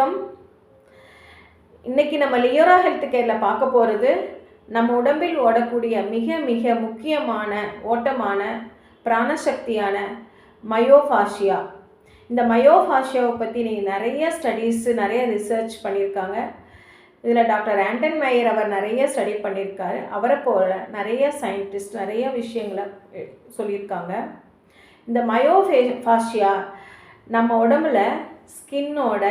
வணக்கம். இன்னைக்கு நம்ம லியோரா ஹெல்த் கேரில் பார்க்க போகிறது நம்ம உடம்பில் ஓடக்கூடிய மிக மிக முக்கியமான ஓட்டமான பிராணசக்தியான மயோஃபாஷியா. இந்த மயோஃபாஷியாவை பற்றி நீங்கள் நிறைய ஸ்டடீஸு நிறைய ரிசர்ச் பண்ணியிருக்காங்க. இதில் டாக்டர் ஆண்டன் மேயர் அவர் நிறைய ஸ்டடி பண்ணியிருக்காரு. அவரை போல நிறைய சயின்டிஸ்ட் நிறைய விஷயங்களை சொல்லியிருக்காங்க. இந்த மயோஃபே ஃபாஷியா நம்ம உடம்புல ஸ்கின்னோட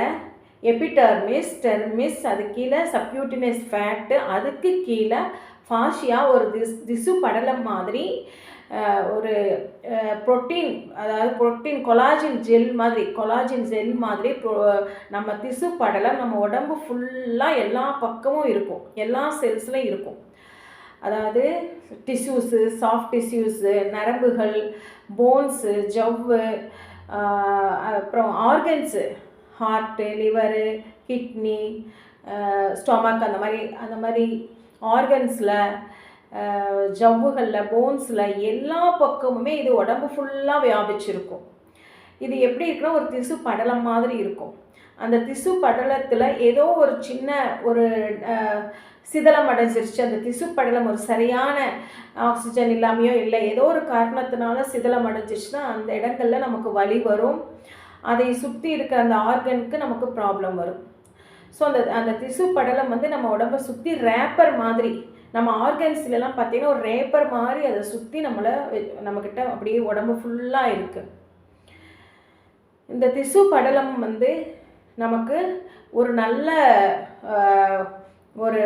எபிடர்மிஸ் டெர்மிஸ் அது கீழே சப்யூட்டினஸ் ஃபேட்டு அதுக்கு கீழே ஃபாஷியா ஒரு திஸ் திசு படலம் மாதிரி ஒரு புரோட்டீன் அதாவது ப்ரோட்டீன் கொலாஜின் ஜெல் மாதிரி கொலாஜின் ஜெல் மாதிரி நம்ம திசு படலம் நம்ம உடம்பு ஃபுல்லாக எல்லா பக்கமும் இருக்கும். எல்லா செல்ஸ்லையும் இருக்கும். அதாவது டிஷ்யூஸு சாஃப்ட் டிஷ்யூஸு நரம்புகள் போன்ஸு ஜவ்வு அப்புறம் organs heart liver kidney stomach அந்த மாதிரி அந்த மாதிரி ஆர்கன்ஸில் uh, ஜவ்வுகளில் போன்ஸில் எல்லா பக்கமுமே இது உடம்பு ஃபுல்லாக வியாபிச்சிருக்கும். இது எப்படி இருக்குன்னா ஒரு திசு படலம் மாதிரி இருக்கும். அந்த திசு படலத்தில் ஏதோ ஒரு சின்ன ஒரு uh, சிதலம் அடைஞ்சிருச்சு. அந்த திசு படலம் ஒரு சரியான ஆக்சிஜன் இல்லாமையோ இல்லை ஏதோ ஒரு காரணத்தினால சிதலம் அடைஞ்சிருச்சுன்னா அந்த இடங்கள்ல நமக்கு வலி வரும். அதை சுற்றி இருக்கிற அந்த ஆர்கனுக்கு நமக்கு ப்ராப்ளம் வரும். ஸோ அந்த அந்த திசு படலம் வந்து நம்ம உடம்பை சுற்றி ரேப்பர் மாதிரி நம்ம ஆர்கன்ஸ்லலாம் பார்த்தீங்கன்னா ஒரு ரேப்பர் மாதிரி அதை சுற்றி நம்மளை நம்மக்கிட்ட அப்படியே உடம்பு ஃபுல்லாக இருக்குது இந்த திசு படலம் வந்து நமக்கு ஒரு நல்ல ஒரு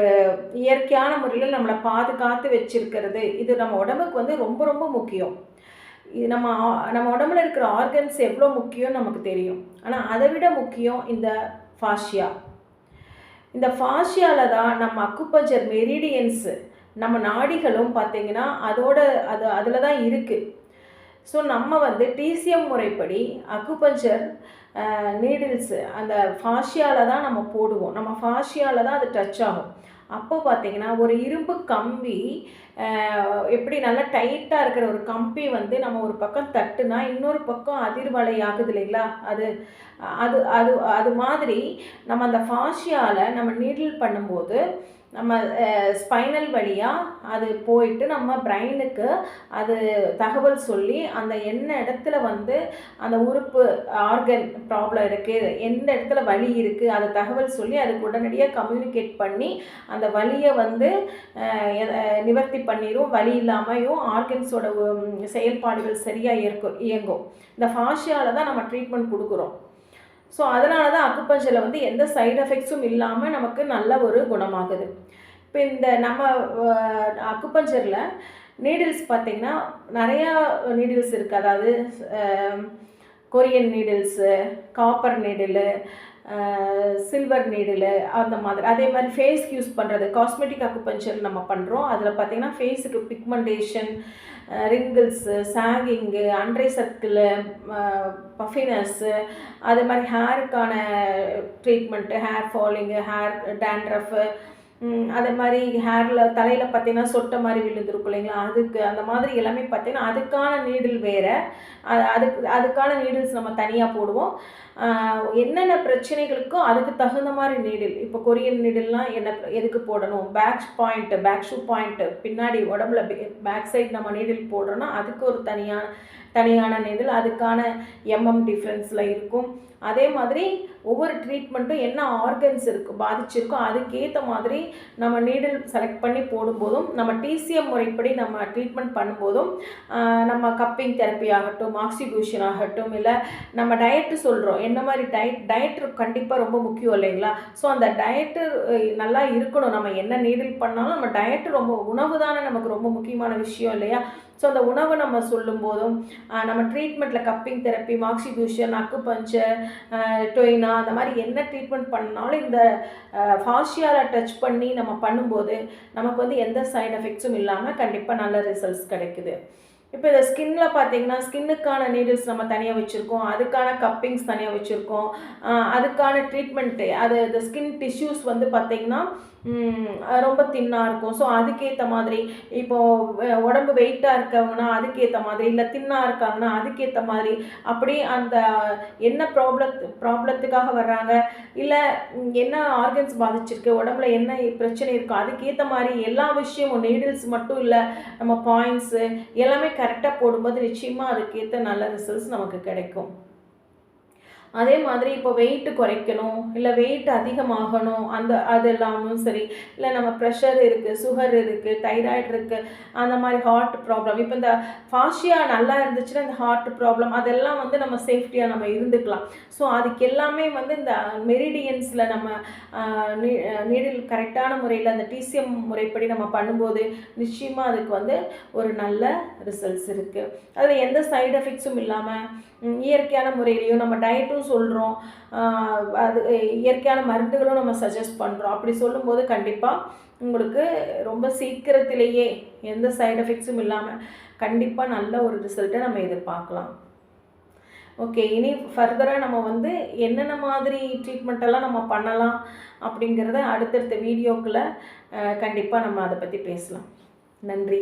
இயற்கையான முறையில் நம்மளை பாதுகாத்து வச்சிருக்கிறது. இது நம்ம உடம்புக்கு வந்து ரொம்ப ரொம்ப முக்கியம். இது நம்ம நம்ம உடம்புல இருக்கிற ஆர்கன்ஸ் எவ்வளோ முக்கியம் நமக்கு தெரியும். ஆனால் அதை விட முக்கியம் இந்த ஃபாஷியா இந்த ஃபாஷியாவில் தான் நம்ம அக்குப்பஞ்சர் மெரிடியன்ஸு நம்ம நாடிகளும் பார்த்தீங்கன்னா அதோட அது அதில் தான் இருக்குது ஸோ நம்ம வந்து டிசிஎம் முறைப்படி அக்குபஞ்சர் நீடில்ஸு அந்த ஃபாஷியாவில் தான் நம்ம போடுவோம். நம்ம ஃபாஷியாவில் தான் அது டச் ஆகும். அப்போ பார்த்தீங்கன்னா ஒரு இரும்பு கம்பி எப்படி நல்லா டைட்டாக இருக்கிற ஒரு கம்பி வந்து நம்ம ஒரு பக்கம் தட்டுனா இன்னொரு பக்கம் அதிர்வலை ஆகுது இல்லைங்களா? அது அது அது அது மாதிரி நம்ம அந்த ஃபாஷியாவில் நம்ம நீடில் பண்ணும்போது நம்ம ஸ்பைனல் வழியாக அது போயிட்டு நம்ம பிரெயினுக்கு அது தகவல் சொல்லி அந்த என்ன இடத்துல வந்து அந்த உறுப்பு ஆர்கன் ப்ராப்ளம் இருக்குது எந்த இடத்துல வலி இருக்குது அதை தகவல் சொல்லி அதுக்கு உடனடியாக கம்யூனிகேட் பண்ணி அந்த வலியை வந்து நிவர்த்தி பண்ணிடும் வலி இல்லாமையும் ஆர்கன்ஸோட செயல்பாடுகள் சரியாக இயக்கும் இயங்கும். இந்த ஃபாஷியாவில் தான் நம்ம ட்ரீட்மெண்ட் கொடுக்குறோம். ஸோ அதனால தான் அக்குப்பஞ்சரில் வந்து எந்த சைடு எஃபெக்ட்ஸும் இல்லாமல் நமக்கு நல்ல ஒரு குணமாகுது. இப்போ இந்த நம்ம அக்குப்பஞ்சரில் நீடில்ஸ் பார்த்திங்கன்னா நிறையா நீடில்ஸ் இருக்குது அதாவது Korean needles copper needle silver needle அந்த மாதிரி. அதே மாதிரி ஃபேஸ்க்கு யூஸ் பண்ணுறது காஸ்மெட்டிக் அக்குபஞ்சர் நம்ம பண்ணுறோம் அதில் பார்த்திங்கன்னா ஃபேஸுக்கு pigmentation wrinkles sagging under eye circle puffiness அதே மாதிரி ஹேருக்கான treatment hair falling hair dandruff அதே மாதிரி ஹேரில் தலையில் பார்த்தீங்கன்னா சொட்டை மாதிரி விழுந்துருக்கும் இல்லைங்களா? அதுக்கு அந்த மாதிரி எல்லாமே பார்த்தீங்கன்னா அதுக்கான நீடில் வேறு. அதுக்கு அதுக்கான நீடில்ஸ் நம்ம தனியாக போடுவோம். என்னென்ன பிரச்சனைகளுக்கோ அதுக்கு தகுந்த மாதிரி நீடில் இப்போ கொரியன் நீடில்லாம் என்ன எதுக்கு போடணும்? Back point back shoe point பின்னாடி உடம்புல பேக் சைட் நம்ம நீடில் போடுறோன்னா அதுக்கு ஒரு தனியான தனியான இதில் அதுக்கான எம்எம் டிஃப்ரென்ஸில் இருக்கும். அதே மாதிரி ஒவ்வொரு ட்ரீட்மெண்ட்டும் என்ன ஆர்கன்ஸ் இருக்கு பாதிச்சிருக்கோ அதுக்கேற்ற மாதிரி நம்ம நீடில் செலக்ட் பண்ணி போடும்போதும் நம்ம டிசிஎம் முறைப்படி நம்ம ட்ரீட்மெண்ட் பண்ணும்போதும் நம்ம கப்பிங் தெரப்பி ஆகட்டும் ஆக்சிபியூஷன் ஆகட்டும் இல்லை நம்ம டயட்டு சொல்கிறோம் என்ன மாதிரி டயட் டயட் கண்டிப்பாக ரொம்ப முக்கியம் இல்லைங்களா? ஸோ அந்த டயட்டு நல்லா இருக்கணும். நம்ம என்ன நீடில் பண்ணாலும் நம்ம டயட்டு ரொம்ப உணவு தானே நமக்கு ரொம்ப முக்கியமான விஷயம் இல்லையா? ஸோ அந்த உணவை நம்ம சொல்லும்போதும் நம்ம ட்ரீட்மெண்ட்டில் cupping therapy moxibustion acupuncture tuina அந்த மாதிரி என்ன ட்ரீட்மெண்ட் பண்ணாலும் இந்த ஃபாஷியாவில் டச் பண்ணி நம்ம பண்ணும்போது நமக்கு வந்து எந்த சைட் எஃபெக்ட்ஸும் இல்லாமல் கண்டிப்பாக நல்ல ரிசல்ட்ஸ் கிடைக்குது. இப்போ இந்த ஸ்கின்ல பார்த்தீங்கன்னா ஸ்கின்னுக்கான நீடில்ஸ் நம்ம தனியாக வச்சுருக்கோம் அதுக்கான கப்பிங்ஸ் தனியாக வச்சுருக்கோம் அதுக்கான ட்ரீட்மெண்ட்டு அது இந்த ஸ்கின் டிஷ்யூஸ் வந்து பார்த்திங்கன்னா ரொம்ப தின்னாக இருக்கும். ஸோ அதுக்கேற்ற மாதிரி இப்போது உடம்பு வெயிட்டாக இருக்கவங்கன்னா அதுக்கேற்ற மாதிரி இல்லை தின்னாக இருக்காங்கன்னா அதுக்கேற்ற மாதிரி அப்படி அந்த என்ன ப்ராப்ளத் ப்ராப்ளத்துக்காக வர்றாங்க? இல்லை என்ன ஆர்கன்ஸ் பாதிச்சிருக்கு? உடம்புல என்ன பிரச்சனை இருக்கோ அதுக்கேற்ற மாதிரி எல்லா விஷயமும் நீடில்ஸ் மட்டும் இல்லை நம்ம பாயிண்ட்ஸு எல்லாமே கரெக்டாக போடும்போது நிச்சயமாக அதுக்கேற்ற நல்ல ரிசல்ட்ஸ் நமக்கு கிடைக்கும். அதே மாதிரி இப்போ வெயிட் குறைக்கணும் இல்லை வெயிட் அதிகமாகணும் அந்த அது எல்லாமும் சரி இல்லை நம்ம ப்ரெஷர் இருக்குது சுகர் இருக்குது தைராய்டு இருக்குது அந்த மாதிரி ஹார்ட் ப்ராப்ளம் இப்போ இந்த ஃபாஷியா நல்லா இருந்துச்சுன்னா இந்த ஹார்ட் ப்ராப்ளம் அதெல்லாம் வந்து நம்ம சேஃப்டியாக நம்ம இருந்துக்கலாம். ஸோ அதுக்கு எல்லாமே வந்து இந்த மெரிடியன்ஸில் நம்ம நீடில் கரெக்டான முறையில் அந்த டிசிஎம் முறைப்படி நம்ம பண்ணும்போது நிச்சயமாக அதுக்கு வந்து ஒரு நல்ல ரிசல்ட்ஸ் இருக்குது அதில் எந்த சைடு எஃபெக்ட்ஸும் இல்லாமல் இயற்கையான முறையிலையும் நம்ம டயட்டும் சொல்கிறோம் அது இயற்கையான மருந்துகளும் நம்ம சஜஸ்ட் பண்ணுறோம் அப்படி சொல்லும்போது கண்டிப்பாக உங்களுக்கு ரொம்ப சீக்கிரத்திலேயே எந்த சைடு எஃபெக்ட்ஸும் இல்லாமல் கண்டிப்பாக நல்ல ஒரு ரிசல்ட்டை நம்ம எதிர்பார்க்கலாம். ஓகே இனி ஃபர்தராக நம்ம வந்து என்னென்ன மாதிரி ட்ரீட்மெண்ட்டெல்லாம் நம்ம பண்ணலாம் அப்படிங்கிறத அடுத்தடுத்த வீடியோக்குள்ளே கண்டிப்பாக நம்ம அதை பற்றி பேசலாம். நன்றி.